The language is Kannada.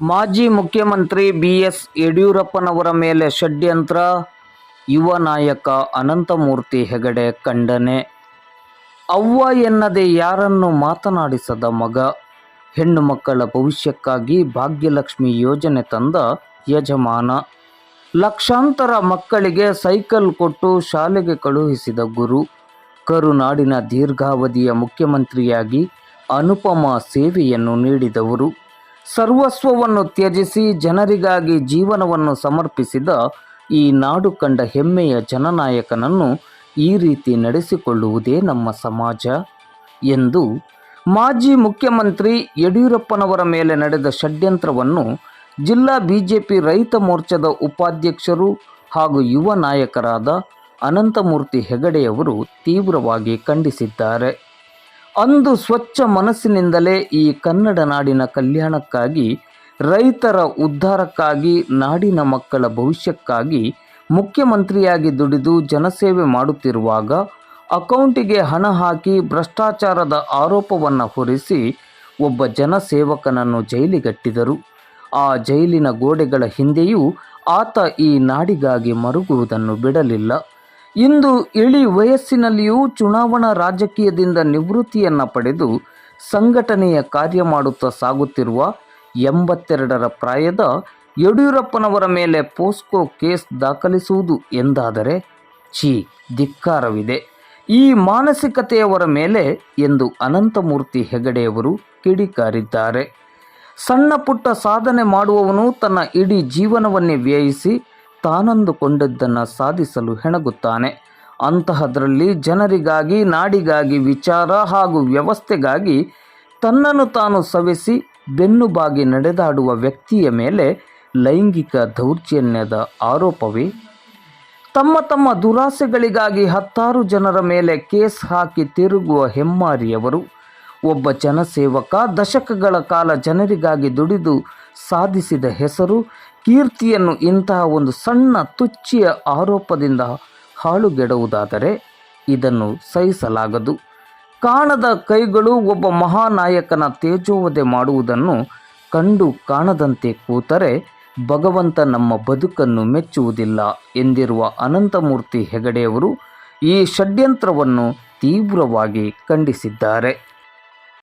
ಮಾಜಿ ಮುಖ್ಯಮಂತ್ರಿ ಬಿಎಸ್ ಯಡಿಯೂರಪ್ಪನವರ ಮೇಲೆ ಷಡ್ಯಂತ್ರ. ಯುವ ನಾಯಕ ಅನಂತಮೂರ್ತಿ ಹೆಗಡೆ ಖಂಡನೆ. ಅವ್ವ ಎನ್ನದೆ ಯಾರನ್ನು ಮಾತನಾಡಿಸದ ಮಗ. ಹೆಣ್ಣು ಮಕ್ಕಳ ಭವಿಷ್ಯಕ್ಕಾಗಿ ಭಾಗ್ಯಲಕ್ಷ್ಮಿ ಯೋಜನೆ ತಂದ ಯಜಮಾನ. ಲಕ್ಷಾಂತರ ಮಕ್ಕಳಿಗೆ ಸೈಕಲ್ ಕೊಟ್ಟು ಶಾಲೆಗೆ ಕಳುಹಿಸಿದ ಗುರು. ಕರುನಾಡಿನ ದೀರ್ಘಾವಧಿಯ ಮುಖ್ಯಮಂತ್ರಿಯಾಗಿ ಅನುಪಮ ಸೇವೆಯನ್ನು ನೀಡಿದವರು. ಸರ್ವಸ್ವವನ್ನು ತ್ಯಜಿಸಿ ಜನರಿಗಾಗಿ ಜೀವನವನ್ನು ಸಮರ್ಪಿಸಿದ ಈ ನಾಡು ಕಂಡ ಹೆಮ್ಮೆಯ ಜನನಾಯಕನನ್ನು ಈ ರೀತಿ ನಡೆಸಿಕೊಳ್ಳುವುದೇ ನಮ್ಮ ಸಮಾಜ ಎಂದು ಮಾಜಿ ಮುಖ್ಯಮಂತ್ರಿ ಯಡಿಯೂರಪ್ಪನವರ ಮೇಲೆ ನಡೆದ ಷಡ್ಯಂತ್ರವನ್ನು ಜಿಲ್ಲಾ ಬಿಜೆಪಿ ರೈತ ಮೋರ್ಚಾದ ಉಪಾಧ್ಯಕ್ಷರು ಹಾಗೂ ಯುವ ನಾಯಕರಾದ ಅನಂತಮೂರ್ತಿ ಹೆಗಡೆಯವರು ತೀವ್ರವಾಗಿ ಖಂಡಿಸಿದ್ದಾರೆ. ಅಂದು ಸ್ವಚ್ಛ ಮನಸ್ಸಿನಿಂದಲೇ ಈ ಕನ್ನಡ ನಾಡಿನ ಕಲ್ಯಾಣಕ್ಕಾಗಿ, ರೈತರ ಉದ್ಧಾರಕ್ಕಾಗಿ, ನಾಡಿನ ಮಕ್ಕಳ ಭವಿಷ್ಯಕ್ಕಾಗಿ ಮುಖ್ಯಮಂತ್ರಿಯಾಗಿ ದುಡಿದು ಜನಸೇವೆ ಮಾಡುತ್ತಿರುವಾಗ, ಅಕೌಂಟಿಗೆ ಹಣ ಹಾಕಿ ಭ್ರಷ್ಟಾಚಾರದ ಆರೋಪವನ್ನು ಹೊರಿಸಿ ಒಬ್ಬ ಜನಸೇವಕನನ್ನು ಜೈಲಿಗಟ್ಟಿದರು. ಆ ಜೈಲಿನ ಗೋಡೆಗಳ ಹಿಂದೆಯೂ ಆತ ಈ ನಾಡಿಗಾಗಿ ಮರುಗುವುದನ್ನು ಬಿಡಲಿಲ್ಲ. ಇಂದು ಇಳಿ ವಯಸ್ಸಿನಲ್ಲಿಯೂ ಚುನಾವಣಾ ರಾಜಕೀಯದಿಂದ ನಿವೃತ್ತಿಯನ್ನು ಪಡೆದು ಸಂಘಟನೆಯ ಕಾರ್ಯ ಮಾಡುತ್ತಾ ಸಾಗುತ್ತಿರುವ ಎಂಬತ್ತೆರಡರ ಪ್ರಾಯದ ಯಡಿಯೂರಪ್ಪನವರ ಮೇಲೆ ಪೋಸ್ಕೋ ಕೇಸ್ ದಾಖಲಿಸುವುದು ಎಂದಾದರೆ ಛೀ, ಧಿಕ್ಕಾರವಿದೆ. ಈ ಮಾನಸಿಕತೆಯವರ ಮೇಲೆ ಎಂದು ಅನಂತಮೂರ್ತಿ ಹೆಗಡೆಯವರು ಕಿಡಿಕಾರಿದ್ದಾರೆ. ಸಣ್ಣ ಪುಟ್ಟ ಸಾಧನೆ ಮಾಡುವವನು ತನ್ನ ಇಡೀ ಜೀವನವನ್ನೇ ವ್ಯಯಿಸಿ ತಾನಂದುಕೊಂಡದ್ದನ್ನು ಸಾಧಿಸಲು ಹೆಣಗುತ್ತಾನೆ. ಅಂತಹದರಲ್ಲಿ ಜನರಿಗಾಗಿ, ನಾಡಿಗಾಗಿ ವಿಚಾರ ಹಾಗೂ ವ್ಯವಸ್ಥೆಗಾಗಿ ತನ್ನನ್ನು ತಾನು ಸವೆಸಿ ಬೆನ್ನುಬಾಗಿ ನಡೆದಾಡುವ ವ್ಯಕ್ತಿಯ ಮೇಲೆ ಲೈಂಗಿಕ ದೌರ್ಜನ್ಯದ ಆರೋಪವೇ? ತಮ್ಮ ತಮ್ಮ ದುರಾಸೆಗಳಿಗಾಗಿ ಹತ್ತಾರು ಜನರ ಮೇಲೆ ಕೇಸ್ ಹಾಕಿ ತಿರುಗುವ ಹೆಮ್ಮಾರಿಯವರು. ಒಬ್ಬ ಜನಸೇವಕ ದಶಕಗಳ ಕಾಲ ಜನರಿಗಾಗಿ ದುಡಿದು ಸಾಧಿಸಿದ ಹೆಸರು, ಕೀರ್ತಿಯನ್ನು ಇಂತಹ ಒಂದು ಸಣ್ಣ ತುಚ್ಚಿಯ ಆರೋಪದಿಂದ ಹಾಳುಗೆಡುವುದಾದರೆ ಇದನ್ನು ಸಹಿಸಲಾಗದು. ಕಾಣದ ಕೈಗಳು ಒಬ್ಬ ಮಹಾನಾಯಕನ ತೇಜೋವಧೆ ಮಾಡುವುದನ್ನು ಕಂಡು ಕಾಣದಂತೆ ಕೂತರೆ ಭಗವಂತ ನಮ್ಮ ಬದುಕನ್ನು ಮೆಚ್ಚುವುದಿಲ್ಲ ಎಂದಿರುವ ಅನಂತಮೂರ್ತಿ ಹೆಗಡೆಯವರು ಈ ಷಡ್ಯಂತ್ರವನ್ನು ತೀವ್ರವಾಗಿ ಖಂಡಿಸಿದ್ದಾರೆ.